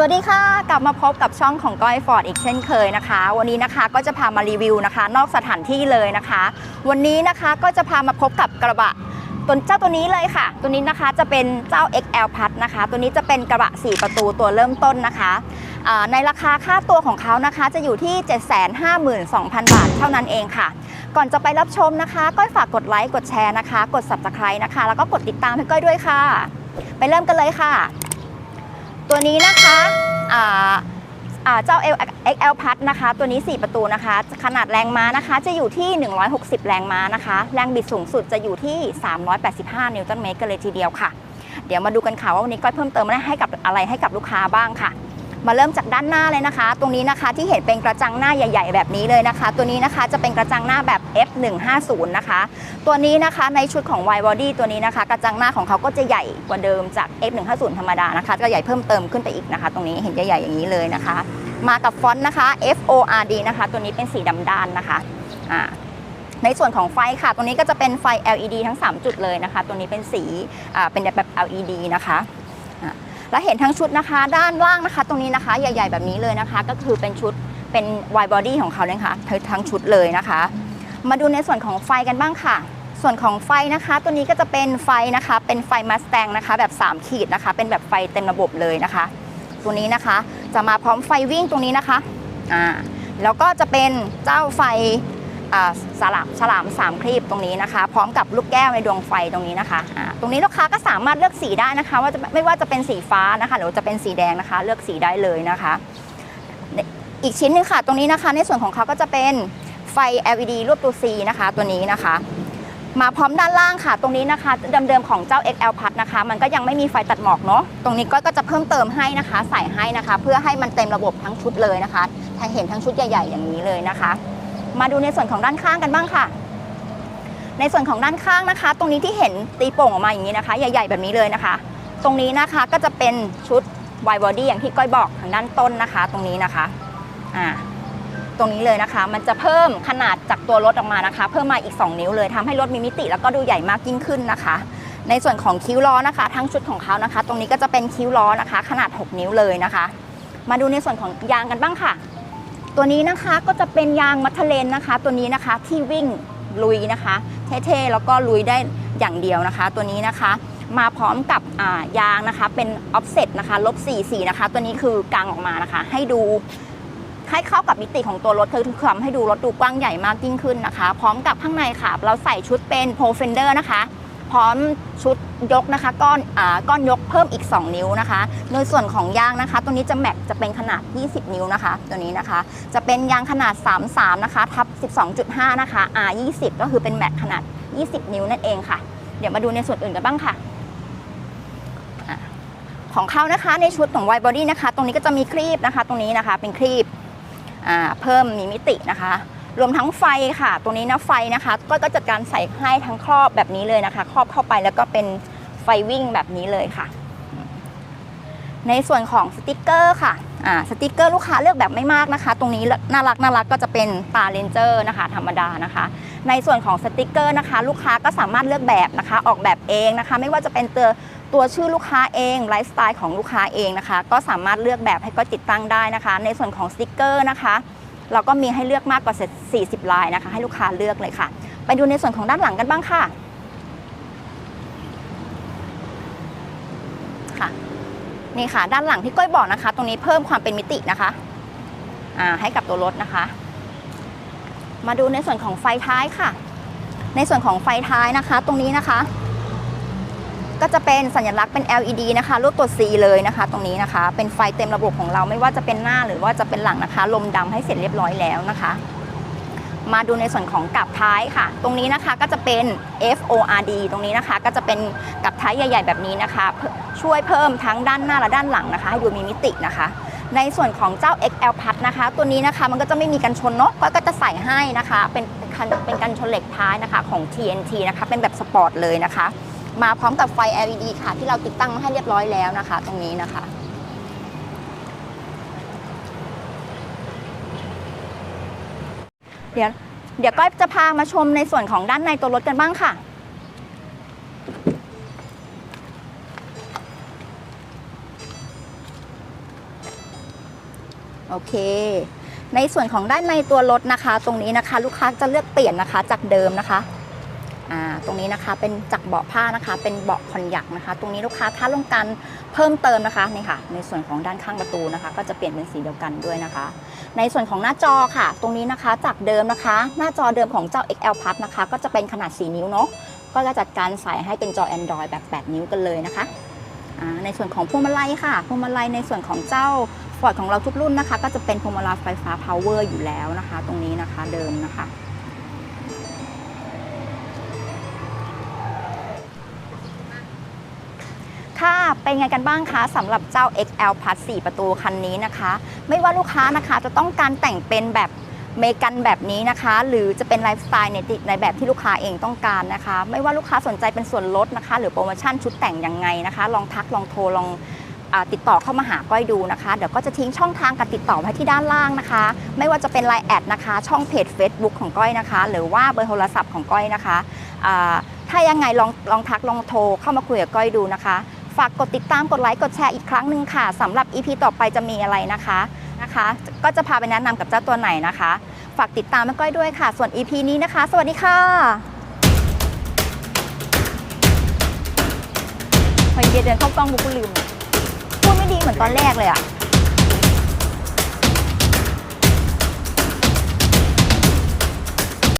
สวัสดีค่ะ กลับมาพบกับช่องของก้อยฟอร์ดอีกเช่นเคยนะคะ วันนี้นะคะก็จะพามารีวิวนะคะ นอกสถานที่เลยนะคะ วันนี้นะคะก็จะพามาพบกับกระบะตัวเจ้าตัวนี้เลยค่ะ ตัวนี้นะคะจะเป็นเจ้า XL พัดนะคะ ตัวนี้จะเป็นกระบะ 4 ประตูตัวเริ่มต้นนะคะในราคาค่าตัวของเขานะคะ จะอยู่ที่ 752,000 บาทเท่านั้นเองค่ะ ก่อนจะไปรับชมนะคะก้อยฝากกดไลค์กดแชร์นะคะ กด subscribe นะคะ แล้วก็กดติดตามให้ก้อยด้วยค่ะ ไปเริ่มกันเลยค่ะ ตัวนี้นะคะอ่าอ่าเจ้า XL พัดนะคะ ตัวนี้ 4 ประตูนะคะ ขนาดแรงม้านะคะ จะอยู่ที่ 160 แรงม้านะคะ แรงบิดสูงสุดจะอยู่ที่ 385 นิวตันเมตรกันเลยทีเดียวค่ะ เดี๋ยวมาดูกันค่ะว่าวันนี้ก้อยเพิ่มเติมอะไรให้กับอะไรให้กับลูกค้าบ้างค่ะ มาเริ่มจากด้านหน้าเลยนะคะ ตรงนี้นะคะที่เห็นเป็นกระจังหน้าใหญ่ ๆ แบบนี้เลยนะคะ ตัวนี้นะคะจะเป็นกระจังหน้าแบบ F150 นะคะ ตัวนี้นะคะในชุดของ Y Body ตัวนี้นะคะ กระจังหน้าของเขาก็จะใหญ่กว่าเดิมจาก F150 ธรรมดานะคะก็ใหญ่เพิ่มเติมขึ้นไปอีกนะคะ ตรงนี้เห็นใหญ่ๆอย่างนี้เลยนะคะ มากับฟอนต์นะคะ F O R D นะคะ ตัวนี้เป็นสีดำด้านนะคะอ่าในส่วนของไฟค่ะตัวนี้ก็จะเป็นไฟ LED ทั้ง 3 จุดเลยนะคะ ตัวนี้เป็นสีเป็นแบบ LED นะคะ แล้วเห็นทั้งชุดนะคะ ด้านล่างนะคะ ตรงนี้นะคะใหญ่ ๆ แบบนี้เลยนะคะ ก็คือเป็นชุดเป็น Y Body ของเขาเลยค่ะทั้งชุดเลยนะคะ มาดูในส่วนของไฟกันบ้างค่ะ ส่วนของไฟนะคะ ตัวนี้ก็จะเป็นไฟนะคะ เป็นไฟมาสแตงนะคะ แบบ 3 ขีดนะคะ เป็นแบบไฟเต็มระบบเลยนะคะ ตัวนี้นะคะจะมาพร้อมไฟวิ่งตรงนี้นะคะอ่าแล้วก็จะเป็นเจ้าไฟ สลามฉลามสามคลีปตรงนี้นะคะ พร้อมกับลูกแก้วในดวงไฟตรงนี้นะคะอ่าตรงนี้ลูกค้าก็สามารถเลือกสีได้นะคะ ว่าจะไม่ว่าจะเป็นสีฟ้านะคะ หรือจะเป็นสีแดงนะคะ เลือกสีได้เลยนะคะ อีกชิ้นหนึงค่ะ ตรงนี้นะคะ ในส่วนของเขาก็จะเป็นไฟ LED รูปตัว C นะคะ ตัวนี้นะคะมาพร้อมด้านล่างค่ะ ตรงนี้นะคะเดิมๆของเจ้า XL พัดนะคะ มันก็ยังไม่มีไฟตัดหมอกเนาะตรงนี้ก็ก็จะเพิ่มเติมให้นะคะ ใส่ให้นะคะ เพื่อให้มันเต็มระบบทั้งชุดเลยนะคะถ้าเห็นทั้งชุดใหญ่ ๆ อย่างนี้เลยนะคะ มาดูในส่วนของด้านข้างกันบ้างค่ะ ในส่วนของด้านข้างนะคะ ตรงนี้ที่เห็นตีโป่งออกมาอย่างนี้นะคะ ใหญ่ ๆ แบบนี้เลยนะคะ ตรงนี้นะคะก็จะเป็นชุด wide body อย่างที่ก้อยบอกทางด้านต้นนะคะ ตรงนี้นะคะอ่าตรงนี้เลยนะคะ มันจะเพิ่มขนาดจากตัวรถออกมานะคะ เพิ่มมาอีก 2 นิ้วเลยทำให้รถมีมิติ แล้วก็ดูใหญ่มากยิ่งขึ้นนะคะ ในส่วนของคิ้วล้อนะคะ ทั้งชุดของเขานะคะ ตรงนี้ก็จะเป็นคิ้วล้อนะคะ ขนาด 6 นิ้วเลยนะคะ มาดูในส่วนของยางกันบ้างค่ะ ตัวนี้นะคะก็จะเป็นยางมัทเลนนะคะ ตัวนี้นะคะที่วิ่งลุยนะคะ เท่ๆแล้วก็ลุยได้อย่างเดียวนะคะ ตัวนี้นะคะ มาพร้อมกับยางนะคะ เป็น offset นะคะลบ44นะคะ ตัวนี้คือกางออกมานะคะ ให้ดูให้เข้ากับมิติของตัวรถคือทำให้ดูรถดูกว้างใหญ่มากยิ่งขึ้นนะคะ พร้อมกับข้างในค่ะ เราใส่ชุดเป็นโ o เฟนเดอร์นะคะ พร้อมชุดยกนะคะ ก้อนอ่าก้อนยกเพิ่มอีก 2 นิ้วนะคะ โดยส่วนของยางนะคะ ตัวนี้จะแม็กจะเป็นขนาด 20 นิ้วนะคะ ตัวนี้นะคะ จะเป็นยางขนาด 33 นะคะทับ 12.5 นะคะ R 20 ก็คือเป็นแม็กขนาด 20 นิ้วนั่นเองค่ะ เดี๋ยวมาดูในส่วนอื่นกันบ้างค่ะของเขานะคะในชุดของ Wide Body นะคะ ตรงนี้ก็จะมีครีบนะคะ ตรงนี้นะคะเป็นครีบอ่าเพิ่มมีมิตินะคะ รวมทั้งไฟค่ะ ตรงนี้นะไฟนะคะก็ก็จัดการใส่ให้ทั้งครอบแบบนี้เลยนะคะ ครอบเข้าไปแล้วก็เป็นไฟวิ่งแบบนี้เลยค่ะ ในส่วนของสติกเกอร์ค่ะอ่าสติกเกอร์ลูกค้าเลือกแบบไม่มากนะคะ ตรงนี้น่ารักน่ารักก็จะเป็นตาเลนเจอร์นะคะ ธรรมดานะคะ ในส่วนของสติกเกอร์นะคะ ลูกค้าก็สามารถเลือกแบบนะคะ ออกแบบเองนะคะ ไม่ว่าจะเป็นตัวตัวชื่อลูกค้าเองไลฟ์สไตล์ของลูกค้าเองนะคะ ก็สามารถเลือกแบบให้ก็ติดตั้งได้นะคะ ในส่วนของสติกเกอร์นะคะ เราก็มีให้เลือกมากกว่า 40 ลายนะคะ ให้ลูกค้าเลือกเลยค่ะ ไปดูในส่วนของด้านหลังกันบ้างค่ะค่ะนี่ค่ะ ด้านหลังที่ก้อยบอกนะคะ ตรงนี้เพิ่มความเป็นมิตินะคะอ่าให้กับตัวรถนะคะ มาดูในส่วนของไฟท้ายค่ะ ในส่วนของไฟท้ายนะคะ ตรงนี้นะคะ ก็จะเป็นสัญลักษณ์เป็น LED นะคะรูปตัว C เลยนะคะ ตรงนี้นะคะ เป็นไฟเต็มระบบของเราไม่ว่าจะเป็นหน้าหรือว่าจะเป็นหลังนะคะ ลมดำให้เสร็จเรียบร้อยแล้วนะคะ มาดูในส่วนของกับท้ายค่ะ ตรงนี้นะคะก็จะเป็น FORD ตรงนี้นะคะ ก็จะเป็นกับท้ายใหญ่ ๆ แบบนี้นะคะ ช่วยเพิ่มทั้งด้านหน้าและด้านหลังนะคะ ให้ดูมีมิตินะคะในส่วนของเจ้า XL พัดนะคะ ตัวนี้นะคะมันก็จะไม่มีกันชนเนาะก็จะใส่ให้นะคะ เป็นเป็นกันชนเหล็กท้ายนะคะของ TNT นะคะ เป็นแบบสปอร์ตเลยนะคะ มาพร้อมกับไฟ LED ค่ะ ที่เราติดตั้งมาให้เรียบร้อยแล้วนะคะ ตรงนี้นะคะเดี๋ยวเดี๋ยวก็จะพามาชมในส่วนของด้านในตัวรถกันบ้างค่ะ โอเค ในส่วนของด้านในตัวรถนะคะ ตรงนี้นะคะ ลูกค้าจะเลือกเปลี่ยนนะคะจากเดิมนะคะ ตรงนี้นะคะเป็นจากเบาะผ้านะคะ เป็นเบาะคอนยักนะคะ ตรงนี้ลูกค้าถ้าต้องการเพิ่มเติมนะคะนี่ค่ะ ในส่วนของด้านข้างประตูนะคะ ก็จะเปลี่ยนเป็นสีเดียวกันด้วยนะคะ ในส่วนของหน้าจอค่ะ ตรงนี้นะคะจากเดิมนะคะ หน้าจอเดิมของเจ้า XL Plus นะคะ ก็จะเป็นขนาด 4 นิ้วเนาะก็จะจัดการใส่ให้เป็นจอ Android แบบ 8 นิ้วกันเลยนะคะในส่วนของพวงมาลัยค่ะพวงมาลัยในส่วนของเจ้าฟอร์ดของเราทุกรุ่นนะคะ ก็จะเป็นพวงมาลัยไฟฟ้า power อยู่แล้วนะคะ ตรงนี้นะคะเดิมนะคะ เป็นไงกันบ้างคะสำหรับเจ้า XL Plus 4 ประตูคันนี้นะคะ ไม่ว่าลูกค้านะคะจะต้องการแต่งเป็นแบบเมกันแบบนี้นะคะ หรือจะเป็นไลฟ์สไตล์ในติในแบบที่ลูกค้าเองต้องการนะคะ ไม่ว่าลูกค้าสนใจเป็นส่วนลดนะคะ หรือโปรโมชั่นชุดแต่งยังไงนะคะ ลองทักลองโทรลองติดต่อเข้ามาหาก้อยดูนะคะ เดี๋ยวก็จะทิ้งช่องทางการติดต่อไว้ที่ด้านล่างนะคะ ไม่ว่าจะเป็น Line แอดนะคะ ช่องเพจ Facebook ของก้อยนะคะ หรือว่าเบอร์โทรศัพท์ของก้อยนะคะ ถ้ายังไงลองลองทักลองโทรเข้ามาคุยกับก้อยดูนะคะ ฝากกดติดตามกดไลค์กดแชร์อีกครั้งหนึ่งค่ะสำหรับ EP ต่อไปจะมีอะไรนะคะนะคะ ก็จะพาไปแนะนำกับเจ้าตัวไหนนะคะ ฝากติดตามแม่ก้อยด้วยค่ะ ส่วน EP นี้นะคะ สวัสดีค่ะพอเดียเดินเข้ากล้องบุกลืมพูดไม่ดีเหมือนตอนแรกเลยอะ